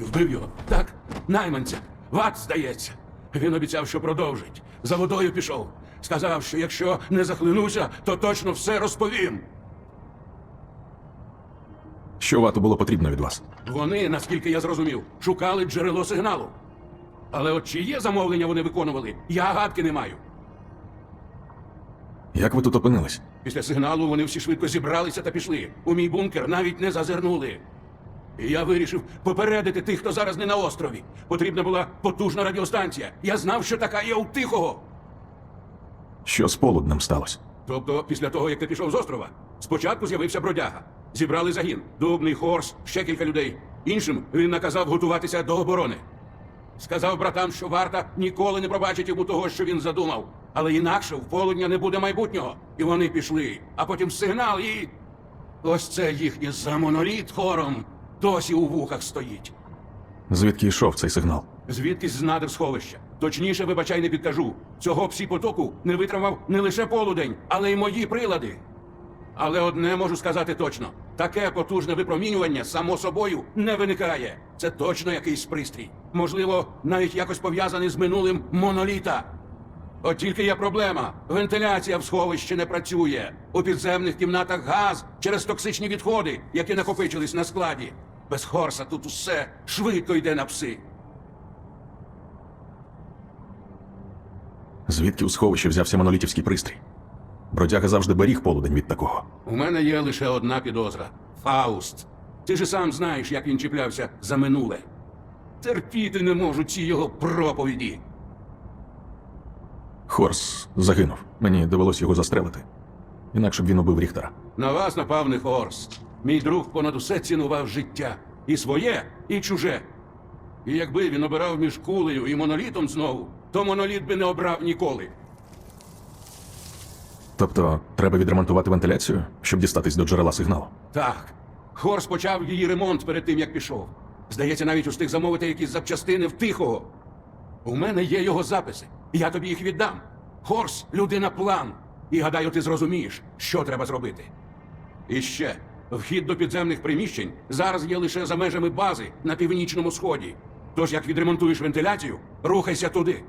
Вбив його. Так? Найманця. Ват, здається. Він обіцяв, що продовжить. За водою пішов. Сказав, що якщо не захлинуся, то точно все розповім. Що вату було потрібно від вас? Вони, наскільки я зрозумів, шукали джерело сигналу. Але от чиє замовлення вони виконували, я гадки не маю. Як ви тут опинились? Після сигналу вони всі швидко зібралися та пішли. У мій бункер навіть не зазирнули. І я вирішив попередити тих, хто зараз не на острові. Потрібна була потужна радіостанція. Я знав, що така є у тихого. Що з полуднем сталося? Тобто, після того, як ти пішов з острова, спочатку з'явився бродяга. Зібрали загін, дубний хорс, ще кілька людей. Іншим він наказав готуватися до оборони. Сказав братам, що варта ніколи не пробачить йому того, що він задумав. Але інакше в полудня не буде майбутнього. І вони пішли. А потім сигнал і. Ось це їхнє за моноліт хором. Досі у вухах стоїть. Звідки йшов цей сигнал? Звідкись з надр сховища. Точніше, вибачай, не підкажу. Цього псі потоку не витримав не лише полудень, але й мої прилади. Але одне можу сказати точно: таке потужне випромінювання само собою не виникає. Це точно якийсь пристрій. Можливо, навіть якось пов'язаний з минулим моноліта. От тільки є проблема. Вентиляція в сховищі не працює. У підземних кімнатах газ через токсичні відходи, які накопичились на складі. Без хорса тут усе швидко йде на пси. Звідки у сховищі взявся монолітівський пристрій? Бродяга завжди беріг полудень від такого. У мене є лише одна підозра Фауст. Ти ж сам знаєш, як він чіплявся за минуле. Терпіти не можу ці його проповіді. Хорс загинув. Мені довелось його застрелити. Інакше б він убив Ріхтера. На вас напав не Хорс. Мій друг понад усе цінував життя. І своє, і чуже. І якби він обирав між кулею і монолітом знову, то моноліт би не обрав ніколи. Тобто, треба відремонтувати вентиляцію, щоб дістатись до джерела сигналу. Так. Хорс почав її ремонт перед тим, як пішов. Здається, навіть устиг замовити якісь запчастини в тихого. У мене є його записи. Я тобі їх віддам. Хорс людина план. І гадаю, ти зрозумієш, що треба зробити. І ще вхід до підземних приміщень зараз є лише за межами бази на північному сході. Тож, як відремонтуєш вентиляцію, рухайся туди.